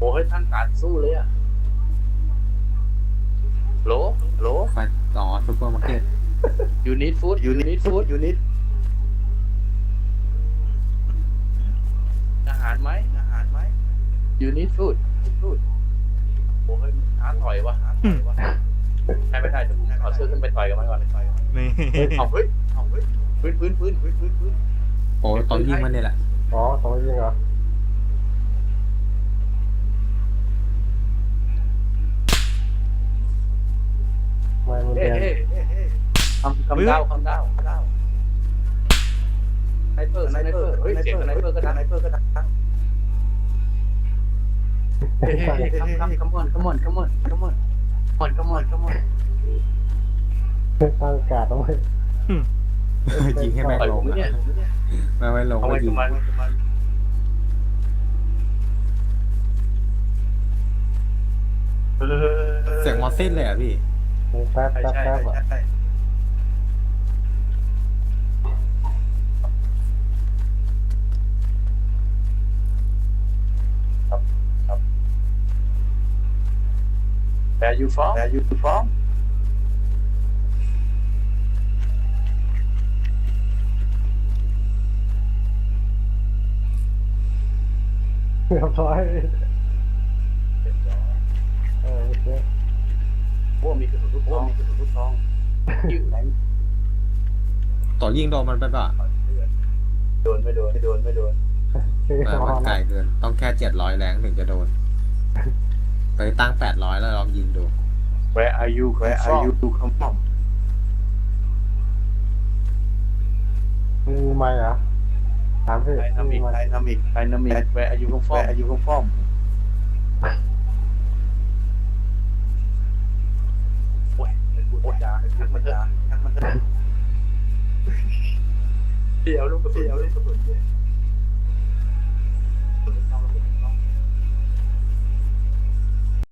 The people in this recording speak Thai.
โอ้ยท่านการสู้เลยอะโหลโหลไฟต่อซูเปอร์มาร์เก็ตยูนิตฟู้ดยูนิตฟู้ดยูนิตอาหารไหมอาหารไหมยูนิตฟู้ดฟู้ดโอ้ยท้าต่อยวะท้าต่อยวะใช่ไม่ได้เดี๋ยวผมเอาเสื้อขึ้นไปต่อยกันไหมวะนี่เอาเฮ้ยเอาเฮ้ยพื้นพื้นพื้นพื้นพื้นพื้นโอ้ตอนยิงมันเนี่ยแหละอ๋อตรงนี้เหรอ ไม่มันเฮ้เรียนเฮ้เฮ้เฮ้คำคำดาวคำดาวคำดาวไนเปอร์ไนเปอร์เฮ้ยเสียงไนเปอร์ก็ดังไนเปอร์ก็ดังเฮ้เฮ้เฮ้คำคำคำมอนคำมอนคำมอนคำมอนคำมอนคำมอนคำมอนตั้งการ์ดเอาไว้ยิงให้แม่งต่อยลผงมเนี่ยอะไม่ไว้ลงเอาก็ไว้ยิทำงไมทำไมเออเสียงมอสซินเลยอะพี่ แป๊บใช่แป๊บใช่แป๊บอะใช่ครับครับ Where you from Where you from เรียบร้อยเออโอเค พวกมีกระสุนลูกซองมีกระสุนลูกซองยิงไหนต่อยิงโดนมันไปป่ะโดนไม่โดนไม่โดนไม่โดนแต่มันไกลเกิน ต้องแค่เจ็ดร้อยแรงถึงจะโดน ไปตั้งแปดร้อยแล้วลองยิงดู Where are you Where are you come from มีไหมเหรอถามพี่ไดนามิมีกไหมไดนามิกไดนามิก Where are you come from Where are you come from มันเถอะทักมันเถอะเดี๋ยวลูกกระสุนเดี๋ยวลูกกระสุน